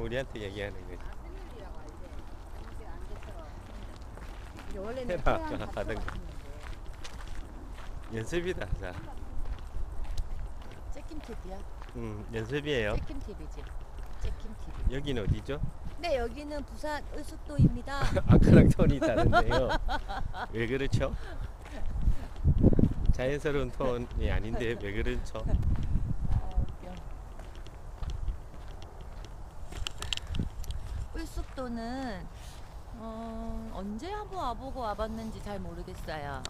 우리한테 얘기하는 거지. 원래는 태양 하던 같은 거. 연습이다. 자, 잭킴 TV야? 음, 연습이에요. 잭킴 TV지. 잭킴 TV. 여기는 어디죠? 네 여기는 부산 을숙도입니다. 아까랑 톤이 다른데요. 왜 그렇죠? 자연스러운 톤이 아닌데 왜 그렇죠? 아, 웃겨. 을숙도는 어, 언제 한번 와보고 와봤는지 잘 모르겠어요.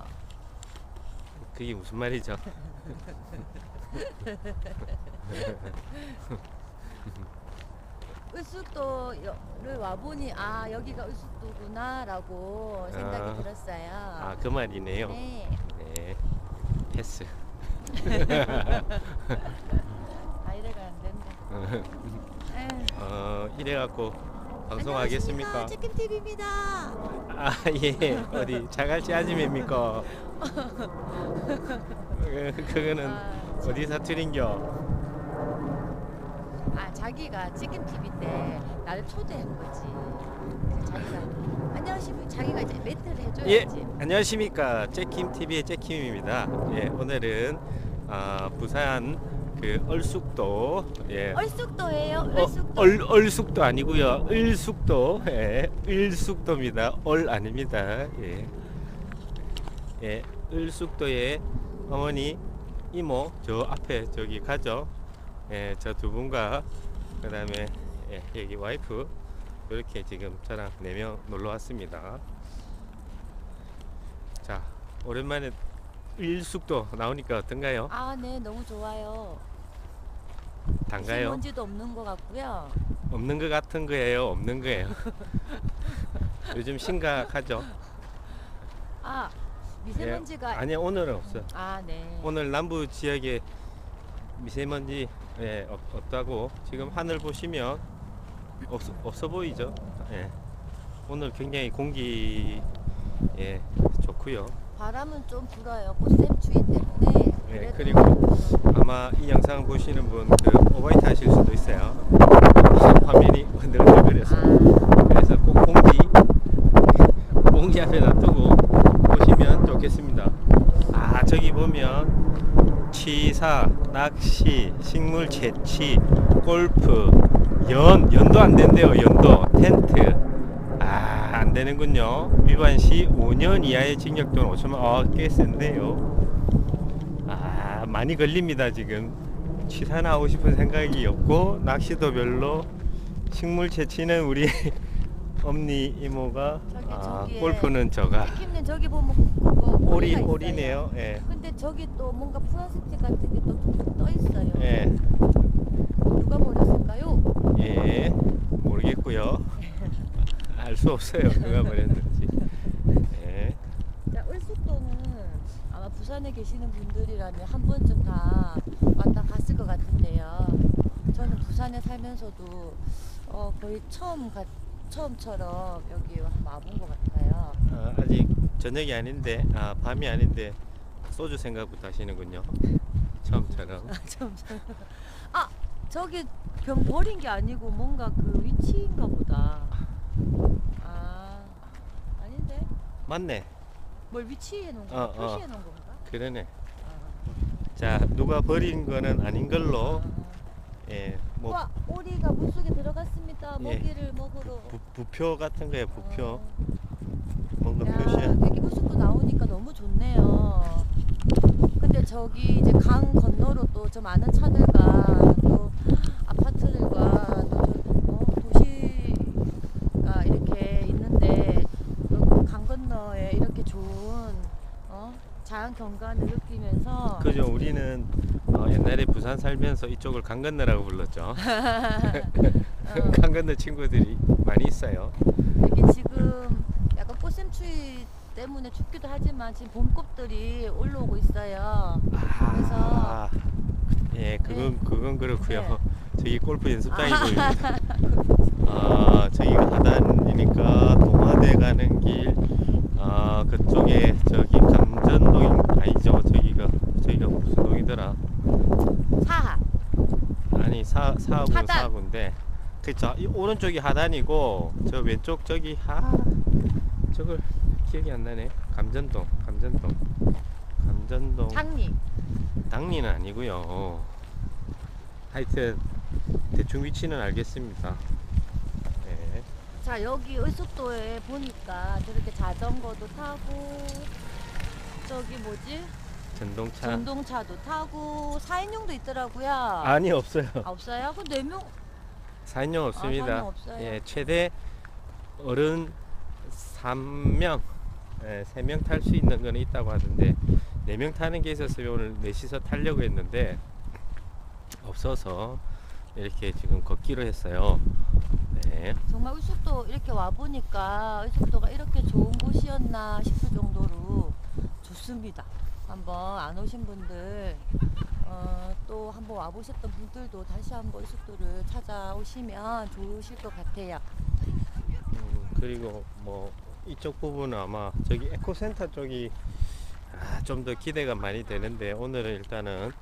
그게 무슨 말이죠? 을숙도를 와보니 아 여기가 을숙도구나라고 생각이 아. 들었어요. 아, 그 말이네요. 네. 네. 패스. 아 이래가 안 된다. 어, 이래갖고 방송하겠습니까? चि킨 TV입니다. 아, 예. 어디 자갈치 아줌입니까? 어, 그거는 아, 어디 사투리인겨? 아 자기가 찌김 TV인데 나를 초대한 거지. 그래서 자기가 안녕하십니까 자기가 이제 멘트를 예, 해줘야지. 안녕하십니까. 잭킴 TV의 잭킴입니다. 예, 오늘은 아, 부산 그 얼숙도 예. 얼쑥도예요. 어, 얼쑥도. 얼, 얼숙도 아니고요. 을숙도. 예. 을숙도입니다. 얼 아닙니다. 예. 예. 을숙도에 어머니, 이모 저 앞에 저기 가죠. 예, 저 두 분과 그다음에 예, 여기 와이프 이렇게 지금 저랑 네 명 놀러 왔습니다. 자, 오랜만에 을숙도 나오니까 어떤가요? 아, 네, 너무 좋아요. 단가요? 먼지도 없는 것 같고요. 없는 것 같은 거예요? 없는 거예요? 요즘 심각하죠? 아, 예, 미세먼지가 아니 오늘은 없어. 아, 네. 오늘 남부 지역에 미세먼지 예, 없, 없다고 지금 하늘 보시면 없, 없어 보이죠? 예. 오늘 굉장히 공기 예, 좋고요. 바람은 좀 불어요. 꽃샘추위 때문에. 예, 그래도 그리고 아마 이 영상 보시는 분그 오버히트 하실 수도 있어요. 화면이 흔들흔들거려서. 아, 그래서 꼭 공기 공기 앞에 놔두고 보시면 좋겠습니다. 아 저기 보면 취사, 낚시, 식물 채취, 골프, 연 연도 안 된대요. 연도 텐트 아 안 되는군요. 위반 시 5년 이하의 징역 또는 5천만 어꽤 센데요. 아 많이 걸립니다 지금. 취사 나오고 싶은 생각이 없고 낚시도 별로 식물 채취는 우리 엄니 이모가 저기, 아, 저기에 골프는 저가 찍힘는 저기 보면 그거 오리 있어요. 오리네요. 예. 근데 저기 또 뭔가 플라스틱 같은 게또 툭툭 떠 있어요. 예. 누가 버렸을까요? 예. 모르겠고요. 알 수 없어요. 누가 버렸는지. 예. 자, 을숙도는 아마 부산에 계시는 분들이라면 한 번쯤 다 왔다 갔을 것 같은데요. 저는 부산에 살면서도 어, 거의 처음 가, 처음처럼 여기 한번 와본 것 같아요. 아, 아직 저녁이 아닌데 아 밤이 아닌데 소주 생각부터 하시는군요. 처음처럼. 아, 좀, 아 저기 병 버린 게 아니고 뭔가 그 위치인가 보다. 아 아닌데 맞네. 뭘 위치해 놓은 어, 건가? 어. 표시해 놓은 건가? 그러네. 아, 자 누가 버린 거는 아닌 걸로. 아. 예. 뭐 와 오리가 물속에 들어갔습니다. 예. 먹이를 먹으러. 부, 부표 같은 거예요. 부표. 어. 뭔가 야, 표시야. 여기 물속도 나오니까 너무 좋네요. 근데 저기 이제 강 건너로 또 저 많은 차들과 또 아파트들과 또 어, 도시가 이렇게 있는데 또 강 건너에 이렇게 좋은 어, 자연 경관을 느끼면서 그죠. 우리는 어, 옛날에 부산 살면서 이쪽을 강 건너라고 불렀죠. 어, 강 건너 친구들이 많이 있어요. 여기 지금 약간 꽃샘추위 때문에 춥기도 하지만 지금 봄꽃들이 올라오고 있어요. 아, 예, 그건 그건 그렇고요. 네. 저기 골프 연습장이 보입니다. 아, 저기가 하단이니까 동화대 가는 길. 아, 그쪽에 저기 감 전동 아니죠? 저기가 저기가 무슨 동이더라? 사하 아니 사 사하군 하단. 사하군데 그쵸. 이 오른쪽이 하단이고 저 왼쪽 저기 아 저걸 기억이 안 나네. 감전동, 감전동, 감전동. 장리. 당리는 아니고요. 하여튼 대충 위치는 알겠습니다. 네. 자 여기 의숙도에 보니까 저렇게 자전거도 타고 저기 뭐지 전동차 전동차도 타고 4인용도 있더라고요. 아니 없어요. 아, 없어요? 그네 명. 4인용 없습니다. 사인용 없어요? 예, 최대 어른 3명, 예, 3명 탈 수 있는 거는 있다고 하던데 4명 타는 게 있었으면 오늘 넷이서 타려고 했는데 없어서 이렇게 지금 걷기로 했어요. 네. 정말 의숙도 이렇게 와 보니까 의숙도가 이렇게 좋은 곳이었나 싶을 정도로 좋습니다. 한번 안 오신 분들 어, 또 한번 와 보셨던 분들도 다시 한번 의숙도를 찾아오시면 좋으실 것 같아요. 음, 그리고 뭐 이쪽 부분은 아마 저기 에코센터 쪽이 아, 좀 더 기대가 많이 되는데 오늘은 일단은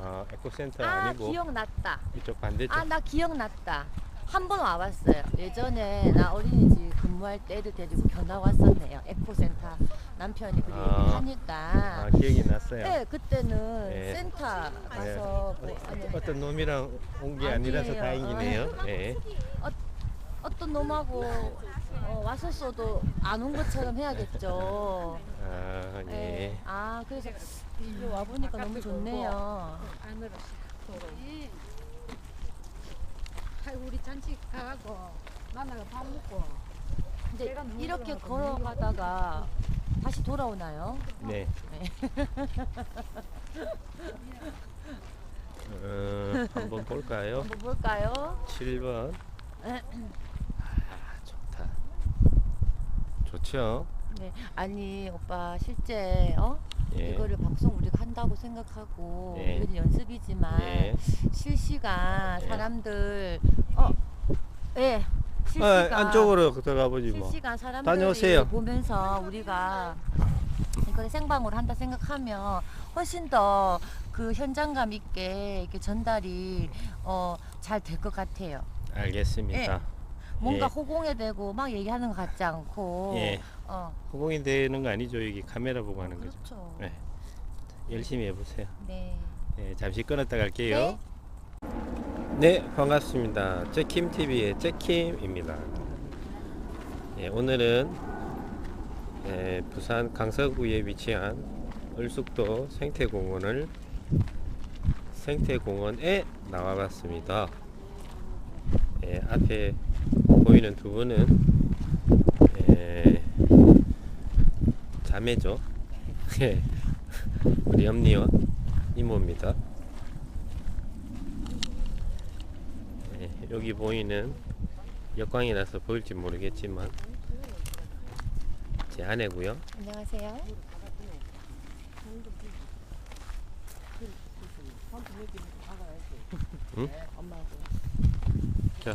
어, 에코센터 아 아니고 기억났다. 이쪽 반대쪽 아 나 기억났다. 한 번 와봤어요. 예전에 나 어린이집 근무할 때 애들 데리고 견학 왔었네요. 에코센터 남편이 그리 아. 하니까. 아, 기억이 났어요. 네 그때는 네. 센터 가서 네. 뭐 아니, 어떤 놈이랑 온 게 아니라서 아니에요. 다행이네요. 네. 어떤 놈하고 어, 왔었어도 안 온 것처럼 해야겠죠. 아, 네. 예. 아 그래서 여기 와 보니까 너무 좋네요. 안으로 네. 아이 우리 잔치 가고 만나가 밥 먹고 너무 이렇게. 걸어가다가 다시 돌아오나요? 네. 어, 한번 볼까요? 한번 볼까요? 7번. 아, 좋다. 좋죠? 네, 아니 오빠 실제 어 예. 이거를 방송 우리가 한다고 생각하고 예. 이건 연습이지만 예. 실시간 예. 사람들 어, 예, 아, 실시간 안쪽으로 들어가 보지 뭐. 실시간 사람들이 다녀오세요. 보면서 우리가 이걸 생방으로 한다 생각하면 훨씬 더 그 현장감 있게 이렇게 전달이 어, 잘 될 것 같아요. 알겠습니다. 뭔가 예. 호공에 대고 막 얘기하는 것 같지 않고 예. 어, 호공이 되는 거 아니죠? 여기 카메라 보고 하는 거죠. 그렇죠. 네. 열심히 해보세요. 네. 네, 잠시 끊었다 갈게요. 네, 반갑습니다. 잭킴 TV의 잭킴입니다. 예, 오늘은 예, 부산 강서구에 위치한 을숙도 생태공원을 생태공원에 나와 봤습니다. 예, 앞에 보이는 두 분은 예, 자매죠. 예, 우리 엄니와 이모입니다. 네, 여기 보이는 역광이라서 보일지 모르겠지만 제 아내고요. 안녕하세요. 응? 자,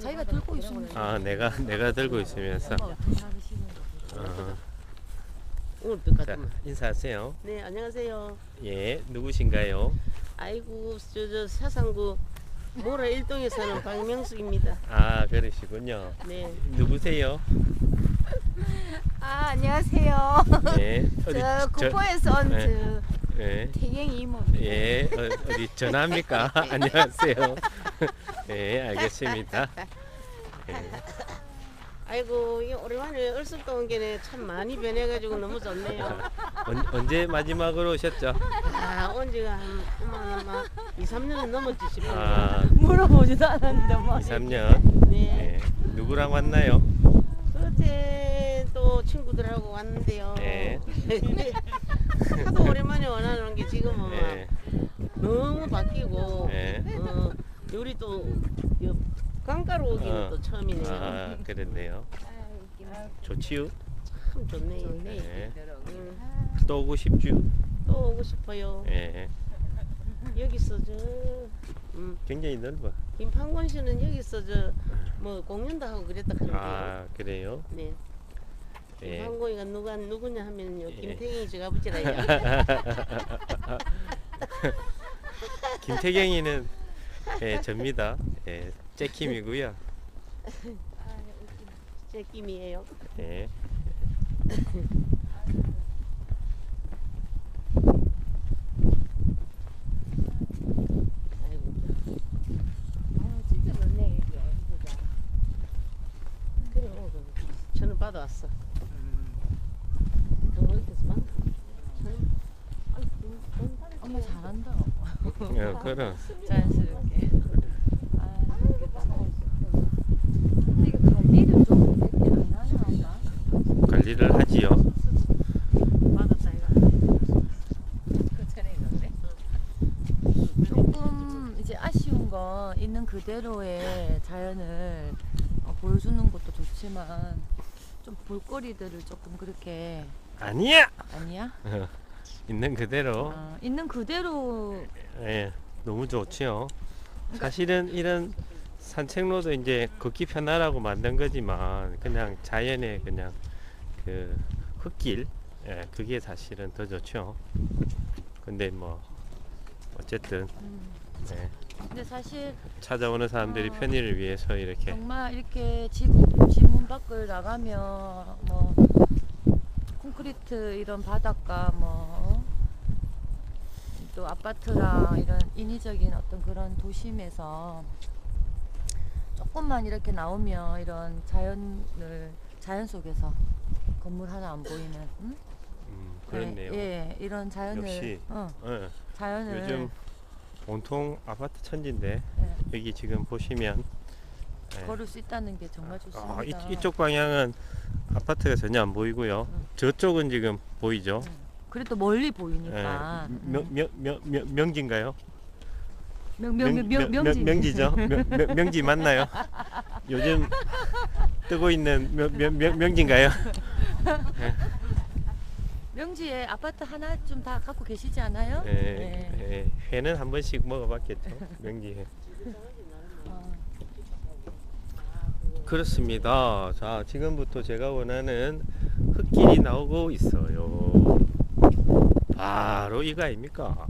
자기가 들고 있으면 아 내가 내가 들고 있으면서? 어, 오늘 자 똑같은 인사하세요. 네 안녕하세요 예, 누구신가요? 아이고 저저 사상구 모라 일동에 사는 박명숙입니다 아 그러시군요. 네 누구세요? 아 안녕하세요 예, 어디 저 구포에서 온 네. 저 예, 태경이 이모입니다 예, 어, 어디 전화합니까? 안녕하세요. 예, 알겠습니다. 예. 아이고 이게 오랜만에 얼쑥도 온 게네 참 많이 변해가지고 너무 좋네요 언, 언제 마지막으로 오셨죠? 아 온 지가 한 아마 막 2, 3년은 넘었지 싶어요 아, 물어보지도 않았는데 뭐. 2, 3년. 네 예. 누구랑 왔나요? 그때 또 친구들하고 왔는데요 네. 하도 오랜만에 원하는 게 지금은 막 예. 너무 바뀌고 예. 어, 우리 또 여- 강가로 오기는 어. 또 처음이네요. 아, 그랬네요. 좋지요? 참 좋네요. 예. 음, 또 오고 싶죠? 또 오고 싶어요. 예. 여기서 저 음, 굉장히 넓어. 김판권 씨는 여기서 저 뭐 공연도 하고 그랬다 하는데요. 아, 그래요? 네. 예. 김판권이가 누가 누구냐 하면요. 예. 김태경이 제가 붙이라요. 김태경이는 예, 접니다. 예. 잭킴이고요. 제 김이에요. 네. 아이고. 아, 진짜? 그래, 어, 그, 저는 받아왔어. 동물원에서 만 저는 아이, 돈, 돈 받을 엄마 게 잘한다. 어, 그럼 자연스럽게. 아, 좋겠다. 근데 이게 관리를 좀 이렇게 안 하나 엄마? 관리를 하지요. 조금 이제 아쉬운 건 있는 그대로의 자연을 어, 보여주는 것도 좋지만 좀 볼거리들을 조금 그렇게 아니야. 아니야? 어, 있는 그대로. 아, 있는 그대로 예, 너무 좋지요. 사실은 이런 산책로도 이제 걷기 편하라고 만든 거지만 그냥 자연의 그냥 그 흙길, 예, 그게 사실은 더 좋죠. 근데 뭐 어쨌든 음, 예, 근데 사실 찾아오는 사람들이 어. 편의를 위해서 이렇게 정말 이렇게 집, 집 문 밖을 나가면 뭐 콘크리트 이런 바닷가 뭐 또 아파트랑 이런 인위적인 어떤 그런 도심에서 조금만 이렇게 나오면 이런 자연을 자연 속에서 건물 하나 안 보이는 음? 음, 네, 그렇네요. 예, 이런 자연을 역시. 어, 예, 자연을 요즘 온통 아파트 천지인데 예, 여기 지금 보시면 예, 걸을 수 있다는 게 정말 좋습니다. 아, 이, 이쪽 방향은 아파트가 전혀 안 보이고요. 음. 저쪽은 지금 보이죠. 그래도 멀리 보이니까 예, 음. 명, 명, 명, 명, 명지인가요? 명, 명, 명, 명지. 명지죠. 명, 명, 명지 맞나요? 요즘 뜨고 있는 명, 명, 명, 명지인가요? 명지에 아파트 하나 좀 다 갖고 계시지 않아요? 예, 네. 예, 회는 한 번씩 먹어봤겠죠. 명지회. 어, 그렇습니다. 자, 지금부터 제가 원하는 흙길이 나오고 있어요. 바로 이거 아닙니까?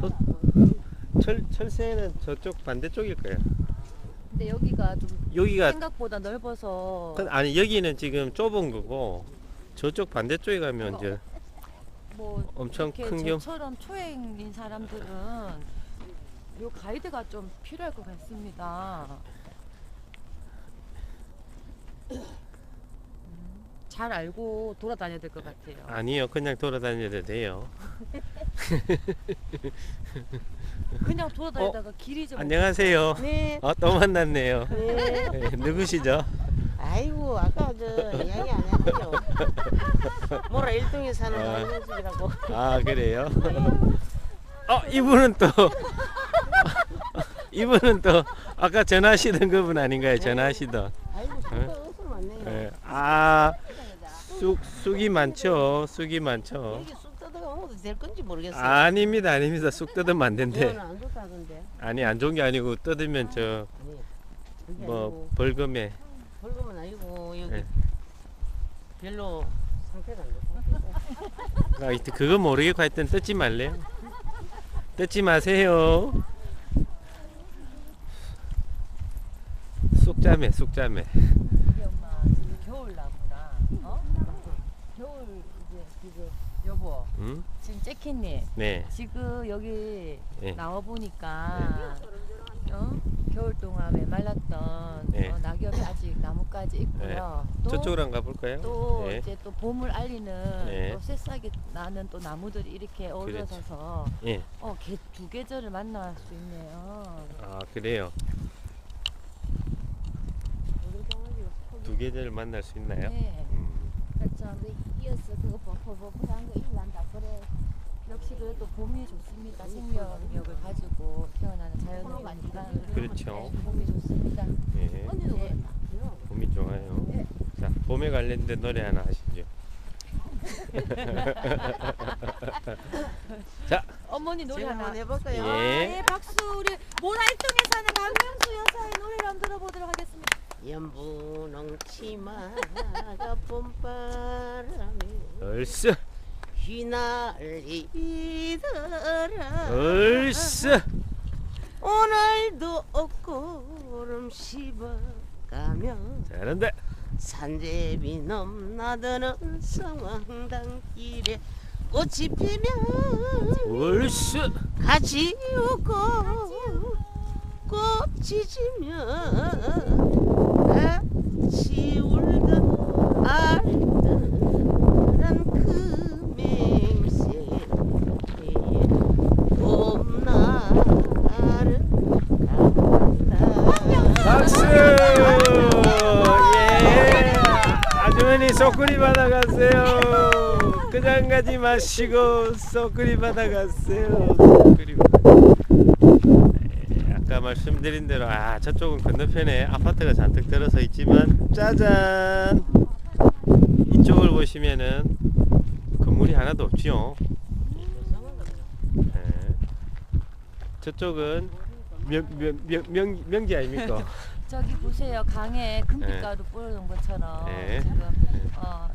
흙, 철, 철새는 저쪽 반대쪽일 거예요. 근데 여기가 좀 여기가 생각보다 넓어서 그- 아니 여기는 지금 좁은 거고 저쪽 반대쪽에 가면 이제 뭐 엄청 이렇게 큰 겸. 저처럼 초행인 사람들은 요 가이드가 좀 필요할 것 같습니다. 음, 잘 알고 돌아다녀야 될 것 같아요. 아니요 그냥 돌아다녀도 돼요. 그냥 돌아다니다가 길이 좀 안녕하세요. 네. 아, 또 만났네요. 네. 네, 누구시죠? 아이고 아까 저 이야기 안 했죠. 뭐라 일동에 사는 아. 할머니라고. 아 그래요? 어 이분은 또 이분은 또 아까 전화하시던 그분 아닌가요? 전화하시던. 아이고 진짜 많네요. 예. 아 쑥, 쑥이 많죠. 쑥이 많죠. 쑥 뜯어가 될 건지 모르겠어요. 아닙니다, 아닙니다. 쑥 뜯으면 안 이거는 된대. 안 좋다던데. 아니 안 좋은 게 아니고 뜯으면 저 아니. 그게 뭐 아니고 벌금에 벌금은 아니고 여기 네. 별로 상태가 안 좋다. 아, 이때 그거 모르겠고 하여튼 뜯지 말래요. 뜯지 마세요. 쑥자매, 쑥자매. 우리 엄마 지금 겨울 나무랑 어? 겨울 이제 지금 응? 지금 재키님 네. 지금 여기 네. 나와 보니까 어? 겨울 동안 메말랐던 네. 어, 낙엽이 아직 나무까지 있고요. 또, 저쪽으로 한번 가볼까요? 또 네. 이제 또 봄을 알리는 네. 또 새싹이 나는 또 나무들이 이렇게 어우러져서 예. 어, 개, 두 계절을 만날 수 있네요. 아 그래요. 두 계절을 만날 수 있나요? 네. 음, 그렇죠. 그 이어서 그거 뽀뽀뽀뽀한 거 일난다 그래. 역시 그래도 봄이 좋습니다. 생명력을 가지고 태어나는 자연이니까 그렇죠. 봄이 좋습니다. 예. 언니도 네. 그랬나? 봄이 좋아요. 자, 봄에 관련된 노래 하나 하시죠. 자, 어머니 노래 제가 하나. 한번 해볼까요? 예. 네, 박수 우리 모라일동에 사는 강명수 여사의 노래를 한번 들어보도록 하겠습니다. 연분홍 치마가 봄바람에 얼쑤, 휘날리더라 얼쑤. 오늘도 구름 씹어가며 잘한다. 산제비 넘나드는 성황당 길에 꽃이 피면 옳스. 같이 웃고 꽃이 지면 박수! 예! 아주머니 소쿠리 받아가세요. 그냥 가지 마시고 소쿠리 받아가세요. 소쿠리 받아. 네, 아까 말씀드린 대로 아 저쪽은 건너편에 아파트가 잔뜩 들어서 있지만 짜잔 이쪽을 보시면은 건물이 하나도 없지요. 네. 저쪽은 명, 명, 명, 명, 명지 아닙니까? 저기 보세요 강에 금빛가루 뿌려놓은 것처럼 네. 지금 어,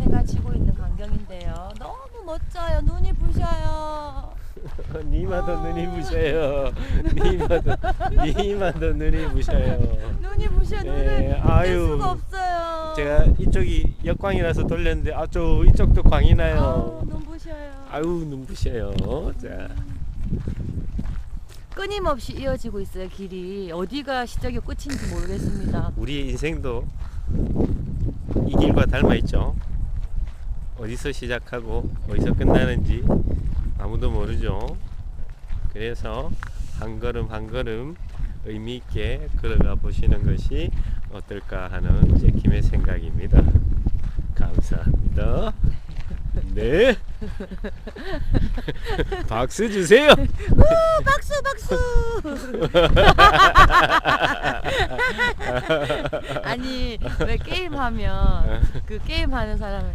해가 지고 있는 광경인데요. 너무 멋져요. 눈이 부셔요. 니마도 아. 눈이 부셔요. 니마도 니마도 눈이 부셔요. 눈이 부셔 눈을 네, 뗄 아유. 수가 없어요. 제가 이쪽이 역광이라서 돌렸는데 아저 이쪽도 광이 아우, 나요. 눈 부셔요. 아유 눈 부셔요. 자 끊임없이 이어지고 있어요 길이 어디가 시작이 끝인지 모르겠습니다. 우리의 인생도 이 길과 닮아 있죠. 어디서 시작하고 어디서 끝나는지 아무도 모르죠. 그래서 한 걸음 한 걸음 의미 있게 걸어가 보시는 것이 어떨까 하는 제킴의 생각입니다. 감사합니다. 네. 박수 주세요. 박수 박수. 아니 왜 게임하면 그 게임하는 사람은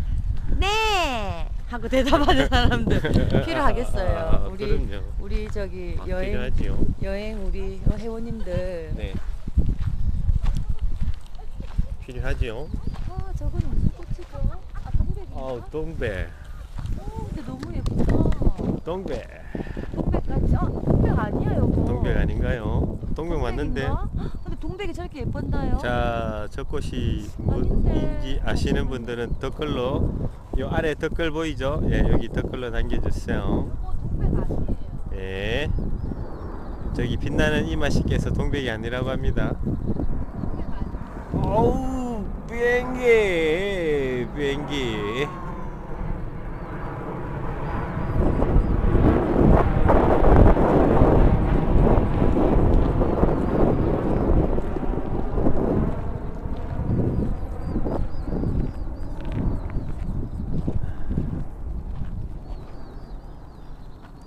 네 하고 대답하는 사람들 필요하겠어요. 아, 우리 그럼요. 우리 저기 아, 여행 필요하지요. 여행 우리 어, 회원님들. 네. 필요하지요. 아 저건 무슨 꽃이죠? 아 동백인가? 어, 동백, 어, 근데 너무 예쁘다. 동백, 동백 같지? 아 동백 아니야 이거. 동백 아닌가요? 동백 맞는데. 동백인가? 근데 동백이 저렇게 예뻤나요? 자, 저 꽃이 아닌데. 뭐인지 아시는 분들은 댓글로 요 아래 댓글 보이죠? 예, 여기 동백 아니에요. 예. 저기 빛나는 이마 씨께서 동백이 아니라고 합니다. 어우, 비행기, 비행기.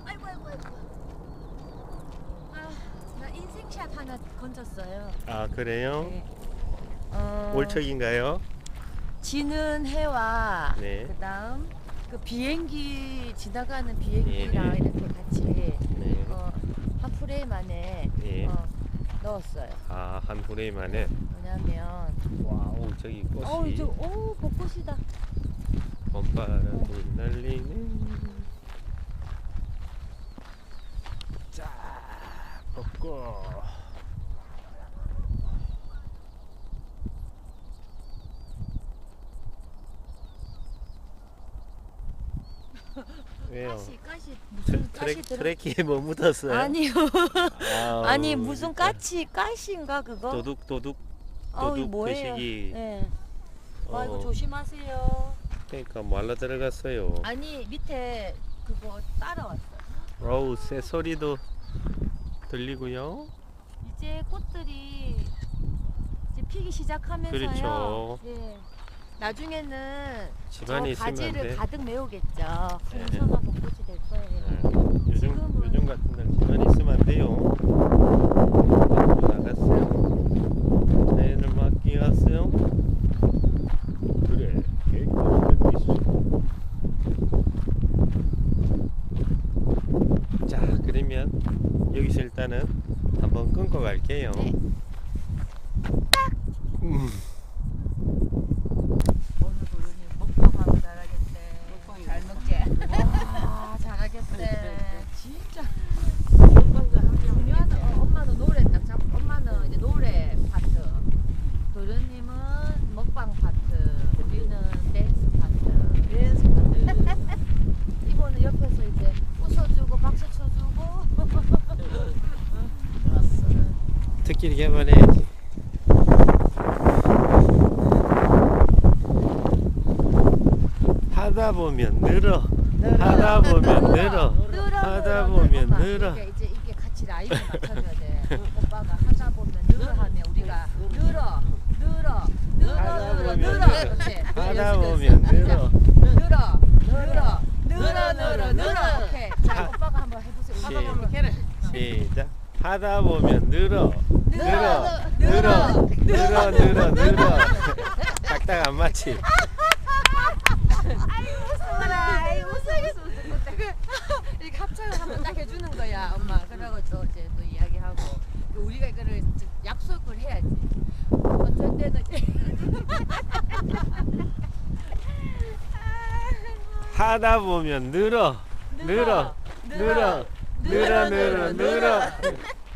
아이고 아이고 아이고. 아, 나 인생샷 하나 건졌어요. 아, 그래요? 네. 어, 올 척인가요? 지는 해와 네. 그다음 그 비행기 지나가는 비행기랑 네. 이렇게 같이 네. 어, 한 프레임 안에 예. 어, 넣었어요. 아, 한 프레임 안에. 왜냐면 와우, 저기 꽃이. 어우 저 오 벚꽃이다. 봄바람이 날리는 자 벚꽃 왜요? 가시 가시 트, 무슨 트랙, 가시 들어? 트래키에 뭐 묻었어요? 아니요. 아우, 아니 무슨 진짜. 까치 까시인가 그거? 도둑 도둑 아우 도둑 뭐예요? 아 이거 어, 조심하세요. 그러니까 말라 들어갔어요 아니 밑에 그거 따라왔어요. 어우 새 소리도 들리고요 이제 꽃들이 이제 피기 시작하면서요. 그렇죠. 예. 나중에는 집안에 저 있으면 가지를 안돼 가득 메우겠죠. 네. 풍성한 벚꽃이 될 거예요. 네. 요즘 지금은- 요즘 같은 날 집안에 있으면 안 돼요. 밖으로 나갔어요. 자연을 맡기갔어요. 그래, 개꿀 있어. 자, 그러면 여기서 일단은 한번 끊고 갈게요. 네. 음, 오늘 도련이 먹방하고 잘하겠대. 먹방이 잘 먹게. 와 잘하겠대. 진짜 먹방도 하면 중요하다. 어, 우리끼리 개발해야지. 하다 보면 늘어. 하다 보면 늘어. 늘어, 하다 보면 엄마, 늘어. 이제 이게 같이 라인을 맞춰줘야 돼. 오빠가 하다 보면 늘어 하면 우리가 늘어, 늘어, 늘어, 늘어. 그렇지. 하다 보면. 늘어. 늘어, 늘어, 늘어, 늘어, 늘어. 오케이. 자, 하- 오빠가 한번 해보세요. 시작. 하다 보면 늘어. 늘어. 늘어, 늘어. 늘어. 늘어. 늘어. 딱딱 안 맞지? 아이고 웃어야겠어 이렇게 합창을 한번 딱 해주는 거야 엄마 그러고 또 이제 또 이야기하고 우리가 이거를 약속을 해야지 어쩔 때는 하다 보면 늘어. 늘어. 늘어. 늘어. 늘어. 늘어.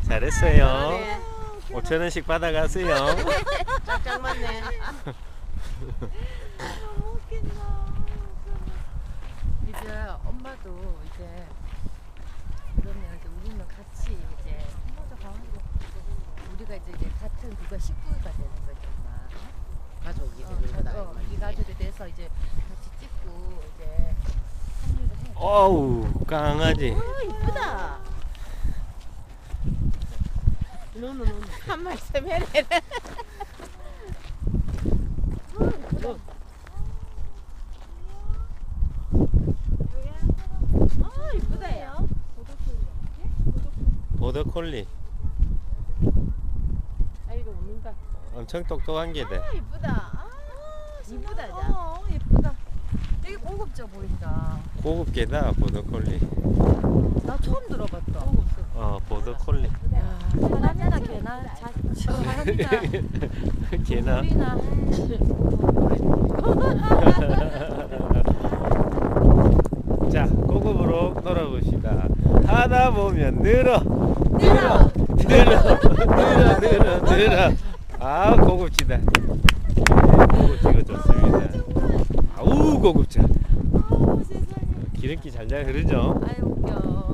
잘했어요. 네. 5천 원씩 받아가세요. 짝짝 맞네. 너무 웃긴다 이제 엄마도 이제 그러면 이제 우리는 같이 이제 우리가 이제, 이제 같은 그거 식구가 되는 거죠 엄마 가족이 어, 되는 거다. 어, 우리 가족이 돼서 이제 같이 찍고 이제 합류를 해 어우 강아지. 이쁘다. 노노 노노. 한 말씀 해라. 아 이쁘다 야 보더콜리 아이고 웃는다. 엄청 똑똑한 게 돼. 아 이쁘다 아 이쁘다, 야. 어 예쁘다 되게 고급져 보인다 고급 개다 보더콜리. 나 처음 들어봤다 어 보더콜리. 야 사람이나 개나 자 사람이나 개나. 우리나 자 고급으로 놀아봅시다. 하다 보면 늘어. 늘어. 늘어. 늘어. 늘어. 늘어. 아 고급지다. 네, 고급지가 좋습니다. 아우 고급져. 기름기 잘잘 흐르죠. 아이 웃겨